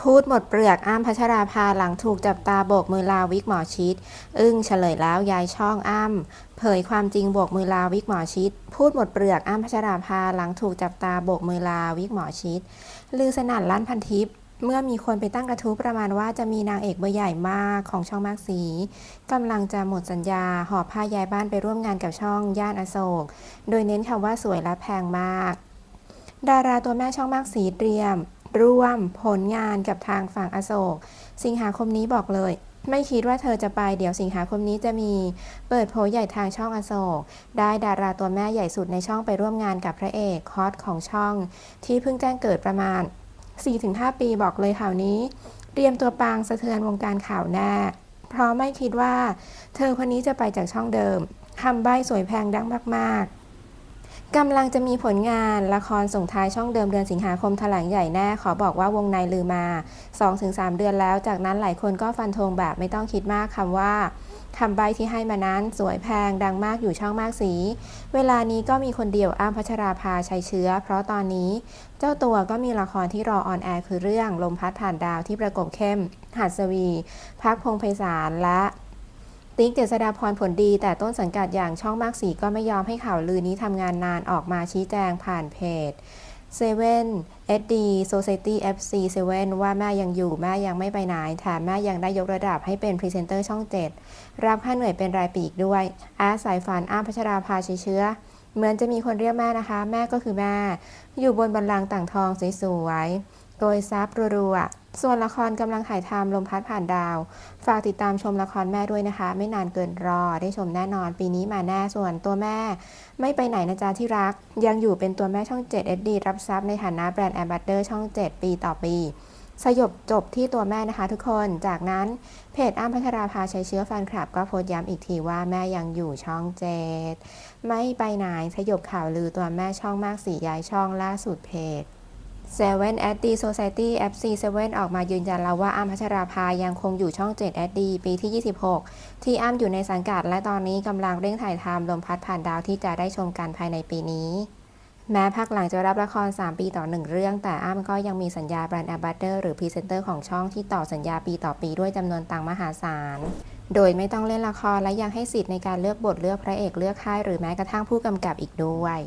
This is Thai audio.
พูดหมดเปลือกอ้ำพัชราภาหลังถูกจับตาโบกมือลาวิกหมอชิด อึ้งเฉลยแล้วยายช่องอ้ำเผยความจริงโบกมือลาวิกหมอชิด พูดหมดเปลือกอ้ำพัชราภาหลังถูกจับตาโบกมือลาวิกหมอชิด ลือสนั่นลั่นพันทิปเมื่อมีคนไปตั้งกระทู้ประมาณว่าจะมีนางเอกเบอร์ใหญ่มากของช่องมากสีกำลังจะหมดสัญญาหอบผ้าย้ายบ้านไปร่วมงานกับช่องย่านอโศก โดยเน้นคำว่าสวยและแพงมาก ดาราตัวแม่ช่องมากสีเตรียม ร่วมผลงานกับทางฝั่งอโศก สิงหาคมนี้บอกเลย ไม่คิดว่าเธอจะไปเดี๋ยวสิงหาคมนี้จะมีเปิดโผใหญ่ทางช่องอโศก ได้ดาราตัวแม่ใหญ่สุดในช่องไปร่วมงานกับพระเอกฮอตของช่อง ที่เพิ่งแจ้งเกิดประมาณ 4-5 ปีบอกเลยข่าวนี้ เตรียมตัวปังสะเทือนวงการข่าวแน่เพราะไม่คิดว่า เธอคนนี้จะไปจากช่องเดิมคำใบ้สวยแพงดังมากๆ กำลังจะมีผลงานละครส่งท้ายช่องเดิมเดือนสิงหาคมแถลงใหญ่แน่ ขอบอกว่าวงในลือมา 2-3 เดือนแล้ว จากนั้นหลายคนก็ฟันธงแบบไม่ต้องคิดมากคำว่าคำใบที่ให้มานั้นสวยแพงดังมากอยู่ช่องมากสี เวลานี้ก็มีคนเดียวอ้ำพัชราภาชัยเชื้อ เพราะตอนนี้ เจ้าตัวก็มีละครที่รอออนแอร์คือเรื่องลมพัดผ่านดาวที่ประกบเข้มหัดสวี พักพงไพศาลและ ติ๊กเจษฎาพรผลดีแต่ต้นสังกัดอย่างช่องมากสีก็ไม่ยอมให้ข่าวลือนี้ทำงานนานออกมาชี้แจงผ่านเพจ7 SD Society FC 7ว่าแม่ยังอยู่แม่ยังไม่ไปไหนแถมแม่ยังได้ยกระดับให้เป็นพรีเซนเตอร์ช่อง7รับค่าเหนื่อยเป็นรายปีอีกด้วย อาสายฝันอ้าพัชราภาชัยเชื้อ เหมือนจะมีคนเรียกแม่นะคะ แม่ก็คือแม่ อยู่บนบันลังต่างทองสวยๆโกยซับรัวๆ ส่วนละครกำลังถ่ายทำลมพัดผ่านดาว ฝากติดตามชมละครแม่ด้วยนะคะ ไม่นานเกินรอได้ชมแน่นอน ปีนี้มาแน่ส่วนตัวแม่ ไม่ไปไหนนะจ๊ะที่รัก ยังอยู่เป็นตัวแม่ช่อง 7 SD รับทรัพย์ในฐานะแบรนด์แอมบาสเดอร์ช่อง 7 ปีต่อปี สยบจบที่ตัวแม่นะคะทุกคนจากนั้นเพจอ้ำพัชราภาใชัยเชื้อแฟนคลับ ก็โพสต์ย้ำอีกทีว่าแม่ยังอยู่ช่อง7ไม่ไปไหนสยบข่าวลือตัวแม่ช่องมากสีย้ายช่องล่าสุดเพจ 7 SD Society FC 7 ออกมายืนยันแล้วว่าอ้ำพัชราภายังคงอยู่ช่อง7 SD ปีที่ 26 ที่อ้ำอยู่ในสังกัดและตอนนี้กำลังเร่งถ่ายทำลมพัดผ่านดาวที่จะได้ชมกันภายในปีนี้ แม้พักหลังจะรับละคร 3 ปีต่อ 1 เรื่อง แต่อ้ำก็ยังมีสัญญาแบรนด์แอบาสเดอร์หรือพรีเซนเตอร์ของช่องที่ต่อสัญญาปีต่อปีด้วยจำนวนตังมหาศาลโดยไม่ต้องเล่นละครและยังให้สิทธิ์ในการเลือกบทเลือกพระเอกเลือกค่ายหรือแม้กระทั่งผู้กำกับอีกด้วย